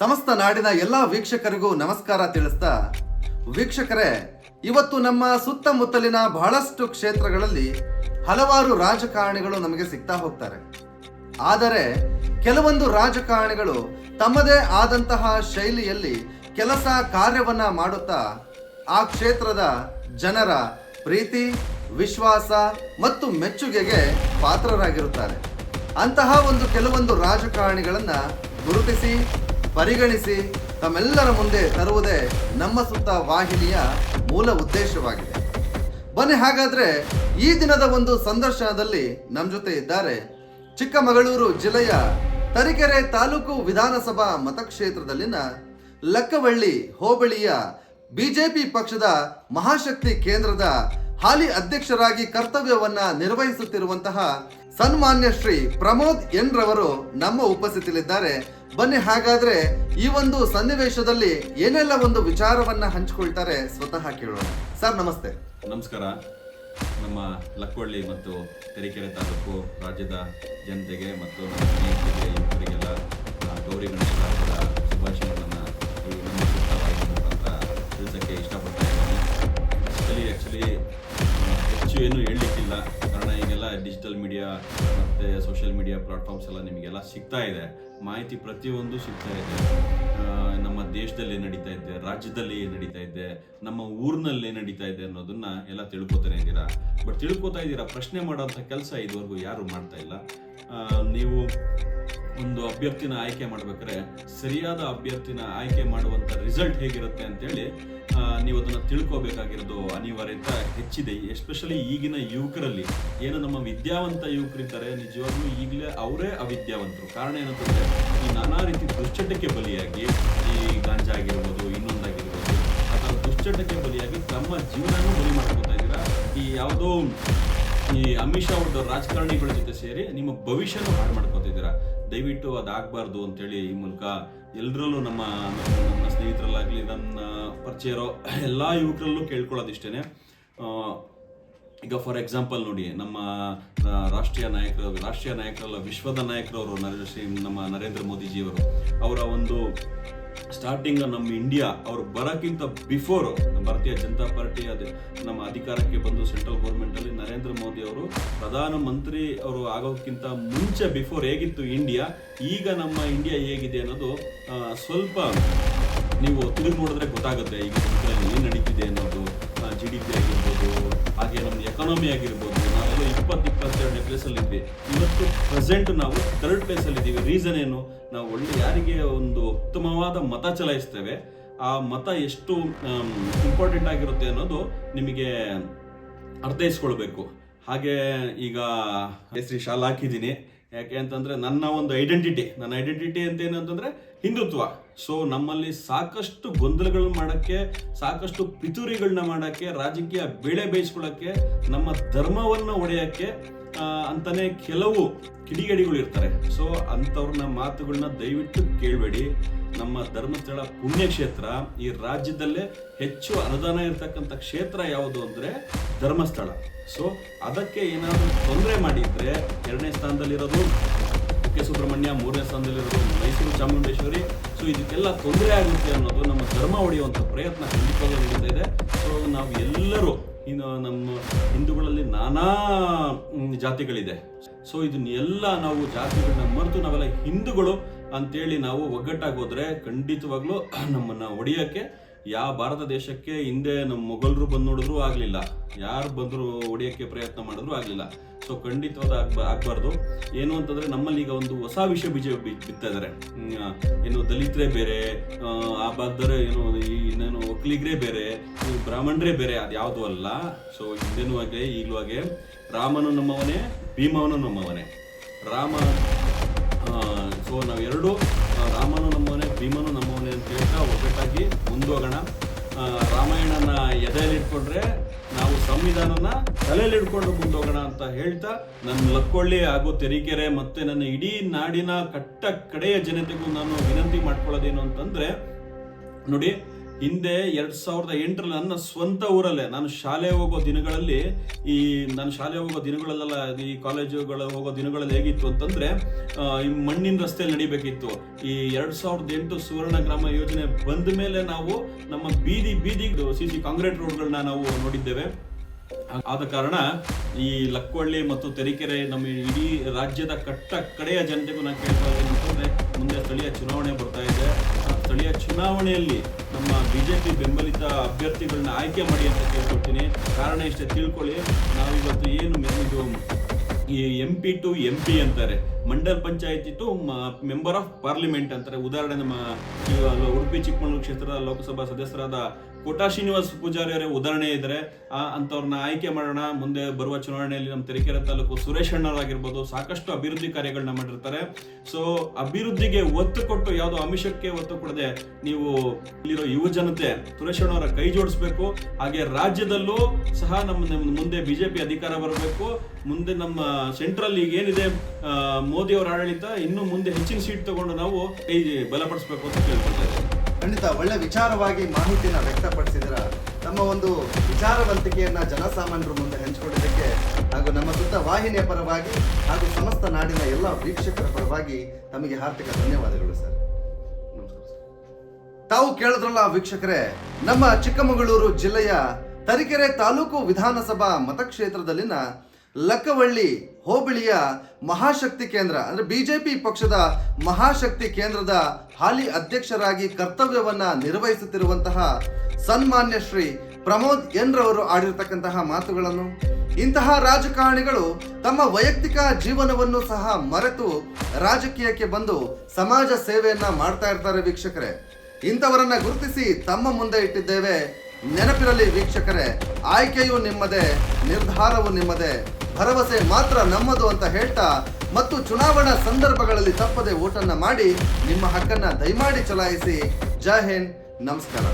ಸಮಸ್ತ ನಾಡಿನ ಎಲ್ಲ ವೀಕ್ಷಕರಿಗೂ ನಮಸ್ಕಾರ ತಿಳಿಸ್ತಾ, ವೀಕ್ಷಕರೇ, ಇವತ್ತು ನಮ್ಮ ಸುತ್ತಮುತ್ತಲಿನ ಬಹಳಷ್ಟು ಕ್ಷೇತ್ರಗಳಲ್ಲಿ ಹಲವಾರು ರಾಜಕಾರಣಿಗಳು ನಮಗೆ ಸಿಗ್ತಾ ಹೋಗ್ತಾರೆ. ಆದರೆ, ಕೆಲವೊಂದು ರಾಜಕಾರಣಿಗಳು ತಮ್ಮದೇ ಆದಂತಹ ಶೈಲಿಯಲ್ಲಿ ಕೆಲಸ ಕಾರ್ಯವನ್ನ ಮಾಡುತ್ತಾ, ಆ ಕ್ಷೇತ್ರದ ಜನರ ಪ್ರೀತಿ, ವಿಶ್ವಾಸ ಮತ್ತು ಮೆಚ್ಚುಗೆಗೆ ಪಾತ್ರರಾಗಿರುತ್ತಾರೆ. ಅಂತಹ ಒಂದು ಕೆಲವೊಂದು ರಾಜಕಾರಣಿಗಳನ್ನು ಗುರುತಿಸಿ ಪರಿಗಣಿಸಿ ತಮ್ಮೆಲ್ಲರ ಮುಂದೆ ತರುವುದೇ ನಮ್ಮ ಸುತ್ತ ವಾಹಿನಿಯ ಮೂಲ ಉದ್ದೇಶವಾಗಿದೆ. ಬನ್ನಿ ಹಾಗಾದರೆ ಈ ದಿನದ ಒಂದು ಸಂದರ್ಶನದಲ್ಲಿ ನಮ್ಮ ಜೊತೆ ಇದ್ದಾರೆ ಚಿಕ್ಕಮಗಳೂರು ಜಿಲ್ಲೆಯ ತರೀಕೆರೆ ತಾಲೂಕು ವಿಧಾನಸಭಾ ಮತಕ್ಷೇತ್ರದಲ್ಲಿನ ಲಕ್ಕವಳ್ಳಿ ಹೋಬಳಿಯ ಬಿಜೆಪಿ ಪಕ್ಷದ ಮಹಾಶಕ್ತಿ ಕೇಂದ್ರದ ಹಾಲಿ ಅಧ್ಯಕ್ಷರಾಗಿ ಕರ್ತವ್ಯವನ್ನ ನಿರ್ವಹಿಸುತ್ತಿರುವಂತಹ ಸನ್ಮಾನ್ಯ ಶ್ರೀ ಪ್ರಮೋದ್ ಎನ್ ರವರು ನಮ್ಮ ಉಪಸ್ಥಿತಿಯಲ್ಲಿದ್ದಾರೆ. ಬನ್ನಿ, ಹಾಗಾದ್ರೆ ಈ ಒಂದು ಸನ್ನಿವೇಶದಲ್ಲಿ ಏನೆಲ್ಲ ಒಂದು ವಿಚಾರವನ್ನ ಹಂಚಿಕೊಳ್ತಾರೆ ಸ್ವತಃ ಕೇಳೋಣ. ಸರ್, ನಮಸ್ತೆ. ನಮಸ್ಕಾರ. ನಮ್ಮ ಲಕ್ಕೊಳ್ಳಿ ಮತ್ತು ತರೀಕೆರೆ ತಾಲೂಕು ರಾಜ್ಯದ ಜನತೆಗೆ ಮತ್ತು ನಮ್ಮ ಗೌರಿ ಗಣೇಶ ಶುಭಾಶಯಗಳನ್ನು ನಮ್ಮ ತಿಳಿಸೋಕ್ಕೆ ಇಷ್ಟಪಡ್ತಾ ಇದ್ದೀನಿ. ಹೆಚ್ಚು ಏನು ಹೇಳಲಿಕ್ಕಿಲ್ಲ. ಕಾರಣ ಈಗೆಲ್ಲ ಡಿಜಿಟಲ್ ಮೀಡಿಯಾ ಮತ್ತು ಸೋಷಿಯಲ್ ಮೀಡಿಯಾ ಪ್ಲಾಟ್ಫಾರ್ಮ್ಸ್ ಎಲ್ಲ ನಿಮಗೆಲ್ಲ ಸಿಗ್ತಾ ಇದೆ. ಮಾಹಿತಿ ಪ್ರತಿಯೊಂದು ಸಿಗ್ತಾ ಇದೆ. ನಮ್ಮ ದೇಶದಲ್ಲಿ ನಡೀತಾ ಇದೆ, ರಾಜ್ಯದಲ್ಲಿ ಏನು ನಡೀತಾ ಇದೆ, ನಮ್ಮ ಊರಿನಲ್ಲಿ ಏನು ನಡೀತಾ ಇದೆ ಅನ್ನೋದನ್ನ ಎಲ್ಲ ತಿಳ್ಕೊತಾನೆ ಇದ್ದೀರಾ? ಬಟ್ ತಿಳ್ಕೊತಾ ಇದ್ದೀರಾ, ಪ್ರಶ್ನೆ ಮಾಡೋಂಥ ಕೆಲಸ ಇದುವರೆಗೂ ಯಾರು ಮಾಡ್ತಾ ಇಲ್ಲ. ನೀವು ಒಂದು ಅಭ್ಯರ್ಥಿನ ಆಯ್ಕೆ ಮಾಡ್ಬೇಕಾದ್ರೆ ಸರಿಯಾದ ಅಭ್ಯರ್ಥಿನ ಆಯ್ಕೆ ಮಾಡುವಂತ ರಿಸಲ್ಟ್ ಹೇಗಿರುತ್ತೆ ಅಂತೇಳಿ ನೀವು ಅದನ್ನ ತಿಳ್ಕೊಬೇಕಾಗಿರೋದು ಅನಿವಾರ್ಯತೆ ಹೆಚ್ಚಿದೆ. ಎಸ್ಪೆಷಲಿ ಈಗಿನ ಯುವಕರಲ್ಲಿ. ಏನು ನಮ್ಮ ವಿದ್ಯಾವಂತ ಯುವಕರಿದ್ದಾರೆ, ನಿಜವಾಗ್ಲೂ ಈಗಲೇ ಅವರೇ ಅವಿದ್ಯಾವಂತರು. ಕಾರಣ ಏನಂತಂದ್ರೆ, ಈ ನಾನಾ ರೀತಿ ದುಶ್ಚಟಕ್ಕೆ ಬಲಿಯಾಗಿ, ಈ ಗಾಂಜಾ ಆಗಿರ್ಬೋದು, ಇನ್ನೊಂದಾಗಿರ್ಬೋದು ಅಥವಾ ದುಶ್ಚಟಕ್ಕೆ ಬಲಿಯಾಗಿ ತಮ್ಮ ಜೀವನನೂ ಬಲಿ ಮಾಡ್ಕೊತಾ ಇದ್ದೀರಾ? ಈ ಯಾವುದೋ ಈ ಅಮಿತ್ ಶಾ ಅವ್ರದ್ದು ರಾಜಕಾರಣಿಗಳ ಜೊತೆ ಸೇರಿ ನಿಮ್ಮ ಭವಿಷ್ಯನೂ ಹಾಳು ಮಾಡ್ಕೋತಿದ್ದೀರಾ ದಯವಿಟ್ಟು ಅದಾಗಬಾರ್ದು ಅಂತೇಳಿ ಈ ಮೂಲಕ ಎಲ್ಲರಲ್ಲೂ ನಮ್ಮ ನಮ್ಮ ಸ್ನೇಹಿತರಲ್ಲಾಗಲಿ, ನನ್ನ ಪರಿಚಯ ಇರೋ ಎಲ್ಲ ಯುವಕರಲ್ಲೂ ಕೇಳ್ಕೊಳ್ಳೋದಿಷ್ಟೇ ಈಗ ಫಾರ್ ಎಕ್ಸಾಂಪಲ್ ನೋಡಿ, ನಮ್ಮ ರಾಷ್ಟ್ರೀಯ ನಾಯಕರು, ರಾಷ್ಟ್ರೀಯ ನಾಯಕರಲ್ಲ, ವಿಶ್ವದ ನಾಯಕರವರು ನರೇಂದ್ರ ಶ್ರೀ, ನಮ್ಮ ನರೇಂದ್ರ ಮೋದಿಜಿಯವರು ಅವರ ಒಂದು ಸ್ಟಾರ್ಟಿಂಗ್ ನಮ್ಮ ಇಂಡಿಯಾ ಅವ್ರು ಬರೋಕ್ಕಿಂತ ಬಿಫೋರ್ ಭಾರತೀಯ ಜನತಾ ಪಾರ್ಟಿ ಅದೇ ನಮ್ಮ ಅಧಿಕಾರಕ್ಕೆ ಬಂದು ಸೆಂಟ್ರಲ್ ಗೌರ್ಮೆಂಟ್ ಅಲ್ಲಿ ನರೇಂದ್ರ ಮೋದಿ ಅವರು ಪ್ರಧಾನ ಮಂತ್ರಿ ಅವರು ಆಗೋಕ್ಕಿಂತ ಮುಂಚೆ ಬಿಫೋರ್ ಹೇಗಿತ್ತು ಇಂಡಿಯಾ ಈಗ ನಮ್ಮ ಇಂಡಿಯಾ ಹೇಗಿದೆ ಅನ್ನೋದು ಸ್ವಲ್ಪ ನೀವು ತಿರುಗಿ ನೋಡಿದ್ರೆ ಗೊತ್ತಾಗುತ್ತೆ ಈಗ ಏನು ನಡೀತಿದೆ ಅನ್ನೋದು ಜಿ ಡಿ ಪಿ ಆಗಿರ್ಬೋದು, ಹಾಗೆ ನಮ್ಮ ಎಕಾನಮಿ ಆಗಿರ್ಬೋದು ಇಪ್ಪತ್ತು ಇಪ್ಪತ್ತೆರಡನೇ ಪ್ಲೇಸಲ್ಲಿ ಇದ್ವಿ ಇವತ್ತು ಪ್ರೆಸೆಂಟ್ ನಾವು ಥರ್ಡ್ ಪ್ಲೇಸಲ್ಲಿ ಇದ್ದೀವಿ ರೀಸನ್ ಏನು? ನಾವು ಒಳ್ಳೆ ಯಾರಿಗೆ ಒಂದು ಉತ್ತಮವಾದ ಮತ ಚಲಾಯಿಸ್ತೇವೆ, ಆ ಮತ ಎಷ್ಟು ಇಂಪಾರ್ಟೆಂಟ್ ಆಗಿರುತ್ತೆ ಅನ್ನೋದು ನಿಮಗೆ ಅರ್ಥೈಸ್ಕೊಳ್ಬೇಕು. ಹಾಗೆ ಈಗ ಹೆಸರಿ ಶಾಲೆ ಹಾಕಿದ್ದೀನಿ. ಯಾಕೆ ಅಂತಂದ್ರೆ ನನ್ನ ಒಂದು ಐಡೆಂಟಿಟಿ ನನ್ನ ಐಡೆಂಟಿಟಿ ಅಂತ ಏನಂತಂದ್ರೆ ಹಿಂದುತ್ವ. ಸೊ ನಮ್ಮಲ್ಲಿ ಸಾಕಷ್ಟು ಗೊಂದಲಗಳನ್ನ ಮಾಡಕ್ಕೆ, ಸಾಕಷ್ಟು ಪಿತೂರಿಗಳನ್ನ ಮಾಡಕ್ಕೆ, ರಾಜಕೀಯ ಬೆಳೆ ಬೇಯಿಸ್ಕೊಳ್ಳೋಕ್ಕೆ, ನಮ್ಮ ಧರ್ಮವನ್ನ ಒಡೆಯಕ್ಕೆ ಅಂತಲೇ ಕೆಲವು ಕಿಡಿಗೇಡಿಗಳು ಇರ್ತಾರೆ. ಸೊ ಅಂಥವ್ರನ್ನ ಮಾತುಗಳನ್ನ ದಯವಿಟ್ಟು ಕೇಳಬೇಡಿ. ನಮ್ಮ ಧರ್ಮಸ್ಥಳ ಪುಣ್ಯಕ್ಷೇತ್ರ, ಈ ರಾಜ್ಯದಲ್ಲೇ ಹೆಚ್ಚು ಅನುದಾನ ಇರತಕ್ಕಂಥ ಕ್ಷೇತ್ರ ಯಾವುದು ಅಂದ್ರೆ ಧರ್ಮಸ್ಥಳ. ಸೊ ಅದಕ್ಕೆ ಏನಾದರೂ ತೊಂದರೆ ಮಾಡಿದ್ರೆ ಎರಡನೇ ಸ್ಥಾನದಲ್ಲಿರೋದು ಕುಕ್ಕೆ ಸುಬ್ರಹ್ಮಣ್ಯ ಮೂರನೇ ಸ್ಥಾನದಲ್ಲಿರೋದು ಮೈಸೂರು ಚಾಮುಂಡೇಶ್ವರಿ. ಸೊ ಇದಕ್ಕೆಲ್ಲ ತೊಂದರೆ ಆಗುತ್ತೆ ಅನ್ನೋದು ನಮ್ಮ ಧರ್ಮ ಹೊಡೆಯುವಂಥ ಪ್ರಯತ್ನ ಖಂಡಿತವಾಗ್ಲೂ ನಡೀತಾ ಇದೆ. ಸೊ ನಾವು ಎಲ್ಲರೂ ಇನ್ನು ನಮ್ಮ ಹಿಂದೂಗಳಲ್ಲಿ ನಾನಾ ಜಾತಿಗಳಿದೆ. ಸೊ ಇದನ್ನೆಲ್ಲ ನಾವು ಜಾತಿಗಳನ್ನ ಮರೆತು ನಾವೆಲ್ಲ ಹಿಂದೂಗಳು ಅಂತೇಳಿ ನಾವು ಒಗ್ಗಟ್ಟಾಗಿ ಹೋದ್ರೆ ಖಂಡಿತವಾಗ್ಲೂ ನಮ್ಮನ್ನ ಒಡೆಯಕ್ಕೆ ಯಾವ ಭಾರತ ದೇಶಕ್ಕೆ ಹಿಂದೆ ನಮ್ಮ ಮೊಘಲರು ಬಂದು ನೋಡಿದ್ರು ಆಗ್ಲಿಲ್ಲ. ಯಾರು ಬಂದ್ರು ಹೊಡೆಯೋಕ್ಕೆ ಪ್ರಯತ್ನ ಮಾಡಿದ್ರು ಆಗಲಿಲ್ಲ. ಸೊ ಖಂಡಿತವಾದ ಆಗ್ಬ ಆಗ್ಬಾರ್ದು. ಏನು ಅಂತಂದ್ರೆ ನಮ್ಮಲ್ಲಿ ಈಗ ಒಂದು ಹೊಸ ವಿಷಯ ಬೀಜ ಬಿತ್ತಾ ಇದಾರೆ. ಏನು ದಲಿತರೇ ಬೇರೆ ಆ, ಭಾಗದವರೇ ಏನು ಇನ್ನೇನು ಒಕ್ಕಲಿಗರೇ ಬೇರೆ ಬ್ರಾಹ್ಮಣರೇ ಬೇರೆ ಅದು ಯಾವುದು ಅಲ್ಲ. ಸೊ ಹಿಂದೆನೂ ಹಾಗೆ ಈಗಲೂ ಹಾಗೆ. ರಾಮನು ನಮ್ಮವನೇ ಭೀಮವನು ನಮ್ಮವನೇ. ರಾಮ ಸೊ ನಾವು ಎರಡು ರಾಮನು ನಮ್ಮವನೇ ಭೀಮನು ನಮ್ಮವನೇ ಹೇಳ್ತಾ ಒಗ್ಗಟ್ಟಾಗಿ ಮುಂದೋಗೋಣ. ರಾಮಾಯಣನ ಎದೆಯಲ್ಲಿಟ್ಕೊಂಡ್ರೆ ನಾವು ಸಂವಿಧಾನನ ತಲೆಯಲ್ಲಿ ಇಟ್ಕೊಂಡು ಮುಂದೋಗೋಣ ಅಂತ ಹೇಳ್ತಾ ನನ್ನ ಲಕ್ಕೊಳ್ಳಿ ಹಾಗೂ ತೆರೀಕೆರೆ ಮತ್ತೆ ನನ್ನ ಇಡೀ ನಾಡಿನ ಕಟ್ಟ ಕಡೆಯ ಜನತೆಗೂ ನಾನು ವಿನಂತಿ ಮಾಡ್ಕೊಳ್ಳೋದೇನು ಅಂತಂದ್ರೆ, ನೋಡಿ ಹಿಂದೆ ಎರಡು ಸಾವಿರದ ಎಂಟರಲ್ಲಿ ನನ್ನ ಸ್ವಂತ ಊರಲ್ಲೇ, ನಾನು ಶಾಲೆ ಹೋಗೋ ದಿನಗಳಲ್ಲಿ ಈ ನಾನು ಶಾಲೆ ಹೋಗೋ ದಿನಗಳಲ್ಲೆಲ್ಲ ಈ ಕಾಲೇಜುಗಳ ಹೋಗೋ ದಿನಗಳಲ್ಲಿ ಹೇಗಿತ್ತು ಅಂತಂದ್ರೆ ಈ ಮಣ್ಣಿನ ರಸ್ತೆಯಲ್ಲಿ ನಡಿಬೇಕಿತ್ತು. ಈ ಎರಡ್ ಸಾವಿರದ ಎಂಟು ಸುವರ್ಣ ಗ್ರಾಮ ಯೋಜನೆ ಬಂದ ಮೇಲೆ ನಾವು ನಮ್ಮ ಬೀದಿ ಬೀದಿ ಸಿ ಸಿ ಕಾಂಕ್ರೀಟ್ ರೋಡ್ಗಳನ್ನ ನಾವು ನೋಡಿದ್ದೇವೆ. ಆದ ಕಾರಣ ಈ ಲಕ್ವಳ್ಳಿ ಮತ್ತು ತರೀಕೆರೆ ನಮ್ಮ ಇಡೀ ರಾಜ್ಯದ ಕಟ್ಟ ಕಡೆಯ ಜನತೆಗೂ ನಾನು ಕೇಳ್ತಾ ಇದ್ದೀನಿ ಮುಂದೆ ಸ್ಥಳೀಯ ಚುನಾವಣೆ ಬರ್ತಾ ಇದೆ. ಸ್ಥಳೀಯ ಚುನಾವಣೆಯಲ್ಲಿ ನಮ್ಮ ಬಿಜೆಪಿ ಬೆಂಬಲಿತ ಅಭ್ಯರ್ಥಿಗಳನ್ನ ಆಯ್ಕೆ ಮಾಡಿ ಅಂತ ಕೇಳ್ಕೊಡ್ತೀನಿ ಕಾರಣ ಇಷ್ಟೇ, ತಿಳ್ಕೊಳ್ಳಿ. ನಾವಿವತ್ತು ಏನು ಇದು ಈ M P to M P ಅಂತಾರೆ. ಮಂಡಲ್ ಪಂಚಾಯತ್ ಇತ್ತು ಮೆಂಬರ್ ಆಫ್ ಪಾರ್ಲಿಮೆಂಟ್ ಅಂತಾರೆ ಉದಾಹರಣೆ ನಮ್ಮ ಉಡುಪಿ ಚಿಕ್ಕಮಗಳೂರು ಕ್ಷೇತ್ರದ ಲೋಕಸಭಾ ಸದಸ್ಯರಾದ ಕೋಟಾ ಶ್ರೀನಿವಾಸ್ ಪೂಜಾರಿ ಅವರೇ ಉದಾಹರಣೆ ಇದ್ದಾರೆ. ಅಂಥವ್ರನ್ನ ಆಯ್ಕೆ ಮಾಡೋಣ. ಮುಂದೆ ಬರುವ ಚುನಾವಣೆಯಲ್ಲಿ ನಮ್ಮ ತರೀಕೆರೆ ತಾಲೂಕು ಸುರೇಶ್ ಅಣ್ಣವರಾಗಿರ್ಬೋದು. ಸಾಕಷ್ಟು ಅಭಿವೃದ್ಧಿ ಕಾರ್ಯಗಳನ್ನ ಮಾಡಿರ್ತಾರೆ. ಸೊ ಅಭಿವೃದ್ಧಿಗೆ ಒತ್ತು ಕೊಟ್ಟು ಯಾವುದೋ ಅಮಿಷಕ್ಕೆ ಒತ್ತು ಕೊಡದೆ ನೀವು ಇಲ್ಲಿರೋ ಯುವ ಜನತೆ ಸುರೇಶ್ ಅಣ್ಣವರ ಕೈ ಜೋಡಿಸ್ಬೇಕು. ಹಾಗೆ ರಾಜ್ಯದಲ್ಲೂ ಸಹ ನಮ್ಮ ಮುಂದೆ ಬಿಜೆಪಿ ಅಧಿಕಾರ ಬರಬೇಕು. ಮುಂದೆ ನಮ್ಮ ಸೆಂಟ್ರಲ್ ಈಗ ಏನಿದೆ ಮೋದಿ ಅವರ ಆಡಳಿತ ಇನ್ನು ಮುಂದೆ ಹೆಚ್ಚಿನ ಸೀಟ್ ತಗೊಂಡು ನಾವು ಕೈ ಬಲಪಡಿಸಬೇಕು ಅಂತ ಕೇಳ್ಕೊಳ್ತಾ ಖಂಡಿತ, ಒಳ್ಳೆ ವಿಚಾರವಾಗಿ ಮಾಹಿತಿನ ವ್ಯಕ್ತಪಡಿಸಿದ್ರ ನಮ್ಮ ಒಂದು ವಿಚಾರವಂತಿಕೆಯನ್ನ ಜನಸಾಮಾನ್ಯರ ಮುಂದೆ ಹಂಚಿಕೊಂಡಿದ್ದಕ್ಕೆ ಹಾಗೂ ನಮ್ಮ ಸುತ್ತ ವಾಹಿನಿಯ ಪರವಾಗಿ ಹಾಗೂ ಸಮಸ್ತ ನಾಡಿನ ಎಲ್ಲ ವೀಕ್ಷಕರ ಪರವಾಗಿ ತಮಗೆ ಹಾರ್ದಿಕ ಧನ್ಯವಾದಗಳು ಸರ್. ತಾವು ಕೇಳಿದ್ರಲ್ಲ ವೀಕ್ಷಕರೇ, ನಮ್ಮ ಚಿಕ್ಕಮಗಳೂರು ಜಿಲ್ಲೆಯ ತರೀಕೆರೆ ತಾಲೂಕು ವಿಧಾನಸಭಾ ಮತಕ್ಷೇತ್ರದಲ್ಲಿನ ಲಕ್ಕವಳ್ಳಿ ಹೋಬಳಿಯ ಮಹಾಶಕ್ತಿ ಕೇಂದ್ರ, ಅಂದ್ರೆ ಬಿಜೆಪಿ ಪಕ್ಷದ ಮಹಾಶಕ್ತಿ ಕೇಂದ್ರದ ಹಾಲಿ ಅಧ್ಯಕ್ಷರಾಗಿ ಕರ್ತವ್ಯವನ್ನ ನಿರ್ವಹಿಸುತ್ತಿರುವಂತಹ ಸನ್ಮಾನ್ಯ ಶ್ರೀ ಪ್ರಮೋದ್ ಎನ್ ರವರು ಆಡಿರ್ತಕ್ಕಂತಹ ಮಾತುಗಳನ್ನು, ಇಂತಹ ರಾಜಕಾರಣಿಗಳು ತಮ್ಮ ವೈಯಕ್ತಿಕ ಜೀವನವನ್ನು ಸಹ ಮರೆತು ರಾಜಕೀಯಕ್ಕೆ ಬಂದು ಸಮಾಜ ಸೇವೆಯನ್ನ ಮಾಡ್ತಾ ಇರ್ತಾರೆ ವೀಕ್ಷಕರೇ. ಇಂಥವರನ್ನ ಗುರುತಿಸಿ ತಮ್ಮ ಮುಂದೆ ಇಟ್ಟಿದ್ದೇವೆ. ನೆನಪಿರಲಿ ವೀಕ್ಷಕರೇ, ಆಯ್ಕೆಯು ನಿಮ್ಮದೇ, ನಿರ್ಧಾರವು ನಿಮ್ಮದೇ. ಭರವಸೆ ಮಾತ್ರ ನಮ್ಮದು ಅಂತ ಹೇಳ್ತಾ ಮತ್ತು ಚುನಾವಣಾ ಸಂದರ್ಭಗಳಲ್ಲಿ ತಪ್ಪದೆ ಓಟನ್ನ ಮಾಡಿ ನಿಮ್ಮ ಹಕ್ಕನ್ನ ದಯಮಾಡಿ ಚಲಾಯಿಸಿ. ಜೈ ಹಿಂದ್. ನಮಸ್ಕಾರ.